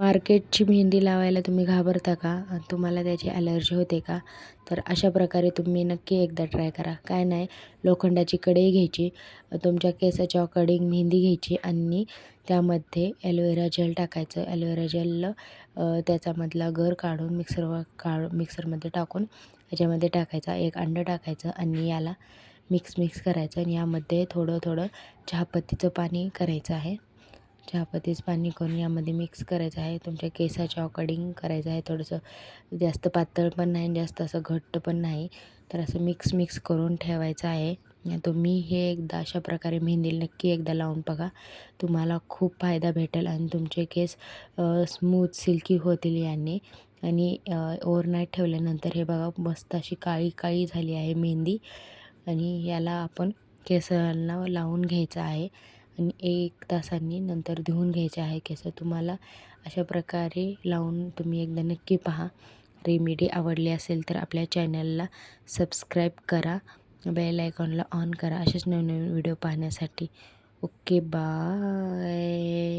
मार्केटची मेहंदी लावायला तुम्ही घाबरता का? तुम्हाला त्याची ॲलर्जी होते का? तर अशा प्रकारे तुम्ही नक्की एकदा ट्राय करा. काय नाही लोखंडाची कढई घ्यायची तुमच्या केसाच्या अकॉर्डिंग मेहंदी घ्यायची आणि त्यामध्ये ॲलोवेरा जेल टाकायचं. ॲलोवेरा जेल त्याच्यामधला गर काढून मिक्सरवर काढ मिक्सरमध्ये टाकून याच्यामध्ये टाकायचा. एक अंडं टाकायचं आणि याला मिक्स मिक्स करायचं. आणि यामध्ये थोडं थोडं चहापत्तीचं पाणी करायचं आहे. चहापत्तीच पाणी करून यामध्ये मिक्स करायचं आहे. तुमच्या केसाच्या अकॉर्डिंग करायचं आहे. थोडंसं जास्त पातळ पण नाही जास्त असं घट्ट पण नाही. तर असं मिक्स मिक्स करून ठेवायचं आहे. तुम्ही हे एकदा अशा प्रकारे मेहंदी नक्की एकदा लावून बघा. तुम्हाला खूप फायदा भेटेल आणि तुमचे केस स्मूथ सिल्की होतील याने. आणि ओव्हरनाईट ठेवल्यानंतर हे बघा मस्त अशी काळी काळी झाली आहे मेहंदी. आणि याला आपण केसांना लावून घ्यायचं आहे. आणि एक तासांनी नंतर धुवून घ्यायचे आहे केस. तुम्हाला अशा प्रकारे लावून तुम्ही एकदा नक्की पहा. रेमेडी आवडली असेल तर आपल्या चॅनलला सबस्क्राईब करा. बेल आयकॉनला ऑन करा. असेच नवनवीन व्हिडिओ पाहण्यासाठी. Okay bye.